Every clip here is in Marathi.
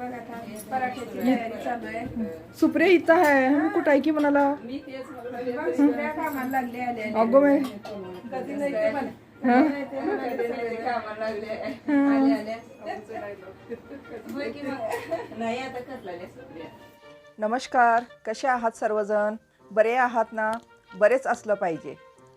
बघ आता पराठ्याची तयारी चालू आहे सुप्रिया इथं आहे. हं, कुठं आहे की म्हणाला? बघ, सुप्रिया कामाला लागली आली आली. कधी नाही ते म्हणे. नमस्कार. कसे आहात सर्वजण? बरे आहात ना? बरेच असलं पाहिजे.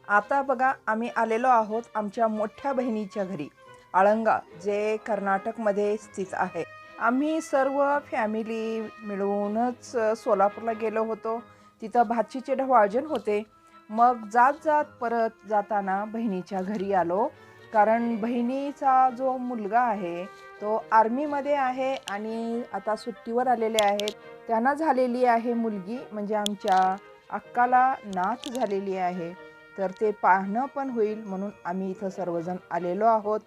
आता बघा आम्ही आलेलो आहोत आमच्या मोठ्या बहिणीच्या घरी आळंगा जे कर्नाटकमध्ये स्थित आहे. आम्ही सर्व फॅमिली मिळूनच सोलापूरला गेलो होतो. तिथं भाचीचे ढवाळजन होते. मग जात जात परत जाताना बहिणीच्या घरी आलो. कारण बहिणीचा जो मुलगा आहे तो आर्मीमध्ये आहे आणि आता सुट्टीवर आलेले आहेत. त्यांना झालेली आहे मुलगी म्हणजे आमच्या अक्काला नात झालेली आहे. तर ते पाहणं पण होईल म्हणून आम्ही इथं सर्वजण आलेलो आहोत.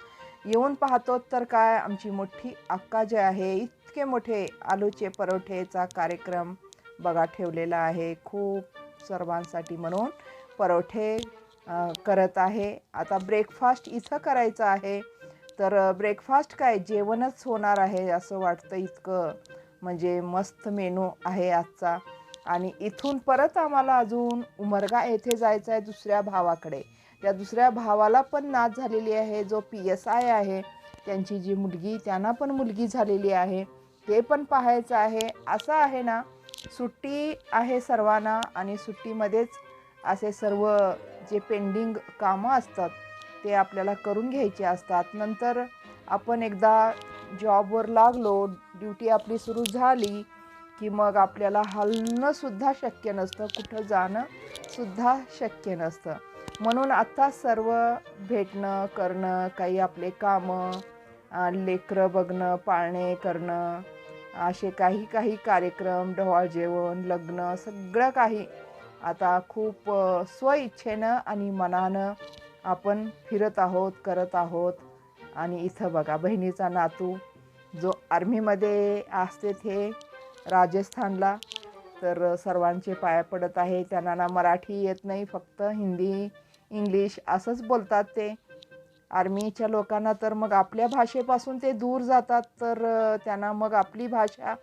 येऊन पाहतो तर काय आमची मोठी अक्का जे आहे इतके मोठे आलूचे परोठेचा कार्यक्रम बघा ठेवलेला आहे. खूप सर्वांसाठी म्हणून परोठे करत आहे. आता ब्रेकफास्ट इथं करायचं आहे. तर ब्रेकफास्ट काय जेवणच होणार आहे असं वाटतं इतकं. म्हणजे मस्त मेनू आहे आजचा. आणि इथून परत आम्हाला अजून उमरगा येथे जायचं आहे दुसऱ्या भावाकडे. त्या दुसऱ्या भावाला पण नात झालेली आहे जो पी एस आय आहे. त्यांची जी मुलगी त्यांना पण मुलगी झालेली आहे. ते पण पाहायचं आहे. असं आहे ना सुट्टी आहे सर्वांना आणि सुट्टीमध्येच असे सर्व जे पेंडिंग कामं असतात ते आपल्याला करून घ्यायचे असतात. नंतर आपण एकदा जॉबवर लागलो ड्युटी आपली सुरू झाली की मग आपल्याला हलणंसुद्धा शक्य नसतं कुठं जाणं सुद्धा शक्य नसतं. म्हणून आत्ता सर्व भेटणं करणं काही आपले कामं लेकरं बघणं पाळणे करणं असे काही काही कार्यक्रम ढवाळ जेवण लग्न सगळं काही आता खूप स्वइच्छेनं आणि मनानं आपण फिरत आहोत करत आहोत. आणि इथं बघा बहिणीचा नातू जो आर्मीमध्ये असते ते राजस्थानला तर सर्वांचे पाया पडत आहे. त्यांना ना मराठी येत नाही फक्त हिंदी इंग्लिश असंच बोलतात ते. आर्मीच्या लोकांना तर मग आपल्या भाषेपासून ते दूर जातात तर त्यांना मग आपली भाषा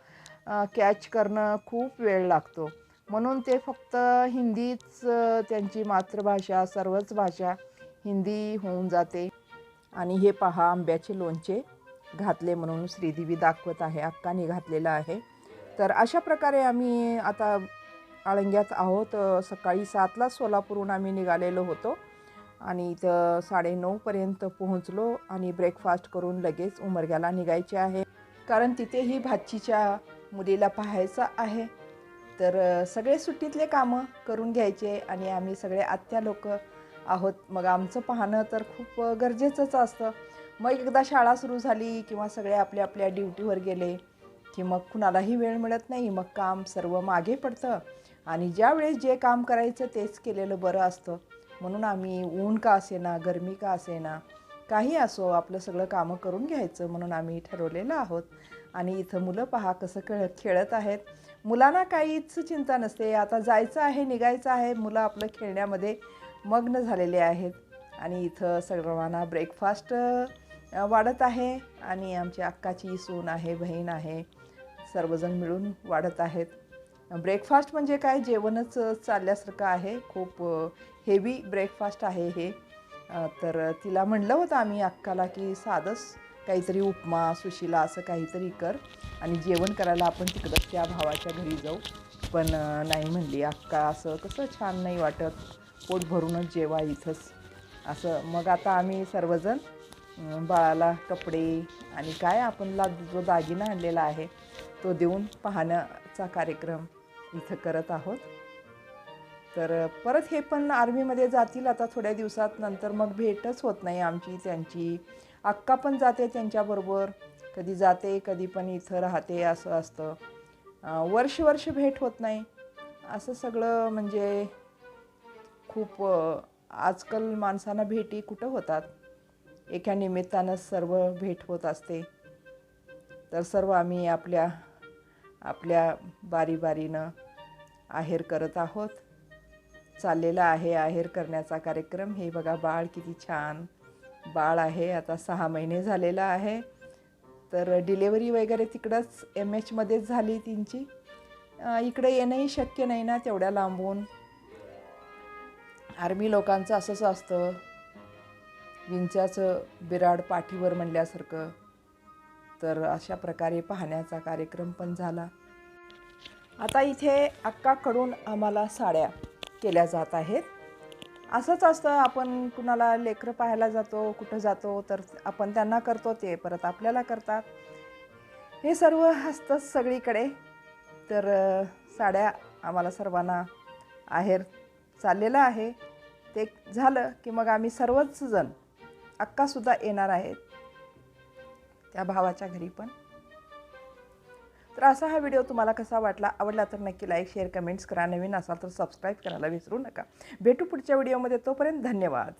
कॅच करणं खूप वेळ लागतो. म्हणून ते फक्त हिंदीच त्यांची मातृभाषा सर्वच भाषा हिंदी होऊन जाते. आणि हे पहा आंब्याचे लोणचे घातले म्हणून श्रीदेवी दाखवत आहे अक्काने घातलेलं आहे. तर अशा प्रकारे आम्ही आता आळंग्यात आहोत. सकाळी सातला सोलापूरहून आम्ही निघालेलो होतो आणि इथं साडेनऊपर्यंत पोहोचलो आणि ब्रेकफास्ट करून लगेच उमरग्याला निघायचे आहे. कारण तिथेही भाचीच्या मुलीला पाहायचं आहे. तर सगळे सुट्टीतले कामं करून घ्यायचे आणि आम्ही सगळे आत्या लोक आहोत. मग आमचं पाहणं तर खूप गरजेचंच असतं. मग एकदा शाळा सुरू झाली किंवा सगळे आपल्या आपल्या ड्युटीवर गेले की मग कुणालाही वेळ मिळत नाही. मग काम सर्व मागे पडतं. आणि ज्यावेळेस जे काम करायचं तेच केलेलं बरं असतं. म्हणून आम्ही ऊन का असेना गरमी का असेना काही असो आपलं सगळं कामं करून घ्यायचं म्हणून आम्ही ठरवलेलं आहोत. आणि इथं मुलं पहा कसं खेळ खेळत आहेत. मुलांना काहीच चिंता नसते. आता जायचं आहे निघायचं आहे मुलं आपलं खेळण्यामध्ये मग्न झालेले आहेत. आणि इथं सर्वांना ब्रेकफास्ट वाढत आहे. आणि आमची अक्काची सून आहे बहीण आहे. सर्वजण मिळून वाढत आहेत. ब्रेकफास्ट म्हणजे काय? जेवणच चालल्यासारखं आहे. खूप हेवी ब्रेकफास्ट आहे हे. तर तिला म्हणलं होतं आम्ही अक्काला की साधंच काहीतरी उपमा सुशिला असं काहीतरी कर आणि जेवण करायला आपण तिकडं त्या भावाच्या घरी जाऊ. पण नाही म्हणली. अक्का असं कसं छान नाही वाटत. पोट भरूनच जेवा इथंच. असं मग आता आम्ही सर्वजण बाळाला कपडे आणि काय आपणला जो दागिना आणलेला आहे तो देऊन पाहण्याचा कार्यक्रम इथं करत आहोत. तर परत हे पण आर्मीमध्ये जातील. आता थोड्या दिवसात नंतर मग भेटच होत नाही आमची त्यांची. अक्का पण जाते त्यांच्याबरोबर. कधी जाते कधी पण इथं राहते असं असतं. वर्ष वर्ष भेट होत नाही. असं सगळं म्हणजे खूप आजकाल माणसांना भेटी कुठं होतात? एका निमित्तानं सर्व भेट होत असते. तर सर्व आम्ही आपल्या आपल्या बारी बारीनं आहेर करत आहोत. चाललेला आहे आहेर करण्याचा कार्यक्रम. हे बघा बाळ किती छान बाळ आहे. आता सहा महिने झालेलं आहे. तर डिलेवरी वगैरे तिकडंच एम एचमध्येच झाली तिंची. इकडे येणंही शक्य नाही ना तेवढ्या लांबून. आर्मी लोकांचं असंच असतं. विंचाचं बिराड पाठीवर म्हणल्यासारखं. तर अशा प्रकारे पाहण्याचा कार्यक्रम पण झाला. आता इथे अक्काकडून आम्हाला साड्या केल्या जात आहेत. असंच असतं आपण कुणाला लेकरं पाहायला जातो कुठं जातो तर आपण त्यांना करतो ते परत आपल्याला करतात. हे सर्व असतंच सगळीकडे. तर साड्या आम्हाला सर्वांना आहेर चाललेलं आहे. ते झालं की मग आम्ही सर्वच जण अक्कासुद्धा येणार आहेत. त्या भावाच्या घरी पण. तर असा हा व्हिडिओ तुम्हाला कसा वाटला आवडला तर नक्की लाईक शेअर कमेंट्स करा. नवीन असाल तर सबस्क्राईब करायला विसरू नका. भेटू पुढच्या व्हिडिओमध्ये तोपर्यंत धन्यवाद.